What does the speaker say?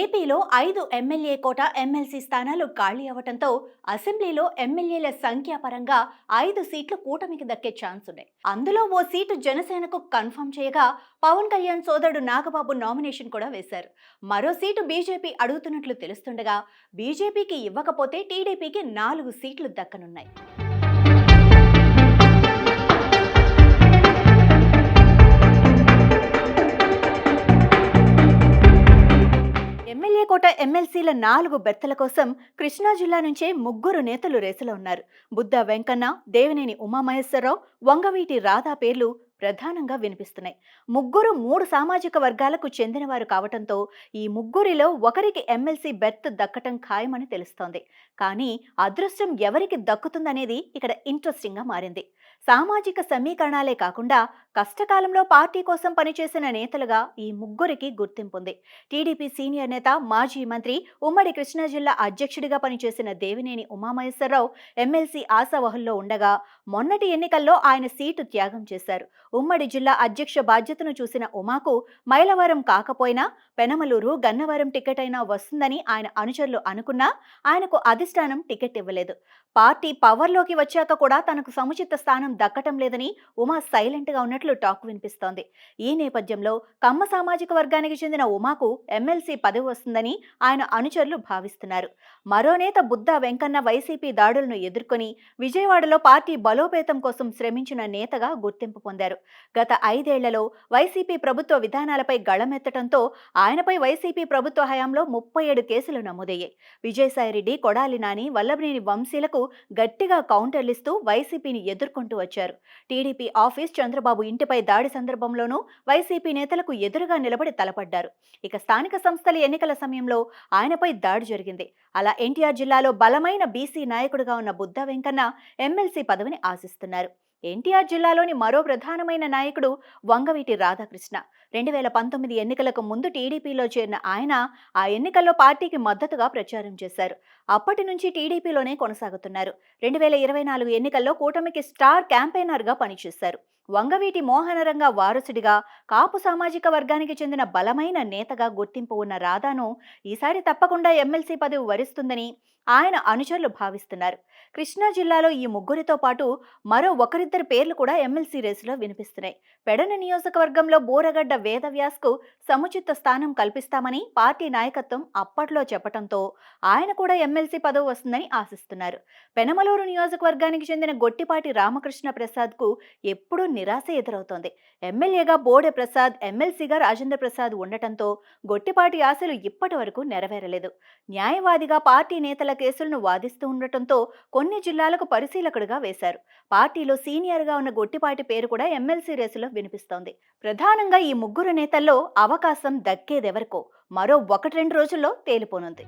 ఏపీలో ఐదు ఎమ్మెల్యే కోట ఎమ్మెల్సీ స్థానాలు ఖాళీ అవ్వటంతో అసెంబ్లీలో ఎమ్మెల్యేల సంఖ్యాపరంగా ఐదు సీట్లు కూటమికి దక్కే ఛాన్స్ ఉన్నాయి. అందులో ఓ సీటు జనసేనకు కన్ఫర్మ్ చేయగా పవన్ కళ్యాణ్ సోదరుడు నాగబాబు నామినేషన్ కూడా వేశారు. మరో సీటు బీజేపీ అడుగుతున్నట్లు తెలుస్తుండగా బీజేపీకి ఇవ్వకపోతే టీడీపీకి నాలుగు సీట్లు దక్కనున్నాయి. కోట ఎమ్మెల్సీల నాలుగు బెర్తల కోసం కృష్ణా జిల్లా నుంచే ముగ్గురు నేతలు రేసులో ఉన్నారు. బుద్ధ వెంకన్న దేవినేని ఉమామహేశ్వరరావు వంగవీటి రాధా పేర్లు ప్రధానంగా వినిపిస్తున్నాయి. ముగ్గురు మూడు సామాజిక వర్గాలకు చెందినవారు కావటంతో ఈ ముగ్గురిలో ఒకరికి ఎమ్మెల్సీ బెర్త్ దక్కటం ఖాయమని తెలుస్తోంది. కానీ అదృష్టం ఎవరికి దక్కుతుందనేది ఇక్కడ ఇంట్రెస్టింగ్గా మారింది. సామాజిక సమీకరణాలే కాకుండా కష్టకాలంలో పార్టీ కోసం పనిచేసిన నేతలుగా ఈ ముగ్గురికి గుర్తింపుంది. టీడీపీ సీనియర్ నేత మాజీ మంత్రి ఉమ్మడి కృష్ణా జిల్లా అధ్యక్షుడిగా పనిచేసిన దేవినేని ఉమామహేశ్వరరావు ఎమ్మెల్సీ ఆశావహుల్లో ఉండగా మొన్నటి ఎన్నికల్లో ఆయన సీటు త్యాగం చేశారు. ఉమ్మడి జిల్లా అధ్యక్ష బాధ్యతను చూసిన ఉమాకు మైలవరం కాకపోయినా పెనమలూరు గన్నవరం టికెట్ అయినా వస్తుందని ఆయన అనుచరులు అనుకున్నా ఆయనకు అధిష్టానం టికెట్ ఇవ్వలేదు. పార్టీ పవర్లోకి వచ్చాక కూడా తనకు సముచిత స్థానం దక్కటం లేదని ఉమా సైలెంట్గా ఉన్నట్లు టాక్ వినిపిస్తోంది. ఈ నేపథ్యంలో కమ్మ సామాజిక వర్గానికి చెందిన ఉమాకు ఎమ్మెల్సీ పదవి వస్తుందని ఆయన అనుచరులు భావిస్తున్నారు. మరో నేత బుద్ధ వెంకన్న వైసీపీ దాడులను ఎదుర్కొని విజయవాడలో పార్టీ బలోపేతం కోసం శ్రమించిన నేతగా గుర్తింపు పొందారు. గత ఐదేళ్ళలో వైసీపీ ప్రభుత్వ విధానాలపై గళమెత్తడంతో ఆయనపై వైసీపీ ప్రభుత్వ హయాంలో ముప్పై ఏడు కేసులు నమోదయ్యాయి. విజయసాయిరెడ్డి కొడాలి నాని వల్లభనేని వంశీలకు గట్టిగా కౌంటర్లిస్తూ వైసీపీని ఎదుర్కొంటూ వచ్చారు. టీడీపీ ఆఫీస్ చంద్రబాబు ఇంటిపై దాడి సందర్భంలోనూ వైసీపీ నేతలకు ఎదురుగా నిలబడి తలపడ్డారు. ఇక స్థానిక సంస్థల ఎన్నికల సమయంలో ఆయనపై దాడి జరిగింది. అలా ఎన్టీఆర్ జిల్లాలో బలమైన బీసీ నాయకుడిగా ఉన్న బుద్ధ వెంకన్న ఎమ్మెల్సీ పదవిని ఆశిస్తున్నారు. ఎన్టీఆర్ జిల్లాలోని మరో ప్రధానమైన నాయకుడు వంగవీటి రాధాకృష్ణ. రెండు వేల పంతొమ్మిది ఎన్నికలకు ముందు టీడీపీలో చేరిన ఆయన ఆ ఎన్నికల్లో పార్టీకి మద్దతుగా ప్రచారం చేశారు. అప్పటి నుంచి టీడీపీలోనే కొనసాగుతున్నారు. రెండు వేల ఇరవై నాలుగు ఎన్నికల్లో కూటమికి స్టార్ క్యాంపెయినర్గా పనిచేశారు. వంగవీటి మోహనరంగ వారసుడిగా కాపు సామాజిక వర్గానికి చెందిన బలమైన నేతగా గుర్తింపు ఉన్న రాధాను ఈసారి తప్పకుండా ఎమ్మెల్సీ పదవి వరిస్తుందని ఆయన అనుచరులు భావిస్తున్నారు. కృష్ణా జిల్లాలో ఈ ముగ్గురితో పాటు మరో ఒకరిద్దరి పేర్లు కూడా ఎమ్మెల్సీ రేసులో వినిపిస్తున్నాయి. పెడన నియోజకవర్గంలో బోరగడ్డ వేదవ్యాస్కు సముచిత స్థానం కల్పిస్తామని పార్టీ నాయకత్వం అప్పట్లో చెప్పడంతో ఆయన కూడా ఎమ్మెల్సీ పదవి వస్తుందని ఆశిస్తున్నారు. పెనమలూరు నియోజకవర్గానికి చెందిన గొట్టిపాటి రామకృష్ణ ప్రసాద్కు ఎప్పుడూ నిరాశ ఎదురవుతోంది. ఎమ్మెల్యేగా బోడె ప్రసాద్ ఎమ్మెల్సీగా రాజేంద్ర ప్రసాద్ ఉండటంతో గొట్టిపాటి ఆశలు ఇప్పటి వరకు నెరవేరలేదు. న్యాయవాదిగా పార్టీ నేతల కేసులను వాదిస్తూ ఉండటంతో కొన్ని జిల్లాలకు పరిశీలకుడిగా వేశారు. పార్టీలో సీనియర్గా ఉన్న గొట్టిపాటి పేరు కూడా ఎమ్మెల్సీ రేసులో వినిపిస్తోంది. ప్రధానంగా ఈ ముగ్గురు నేతల్లో అవకాశం దక్కేదెవరికో. మరో ఒకటి రెండు రోజుల్లో తేలిపోనుంది.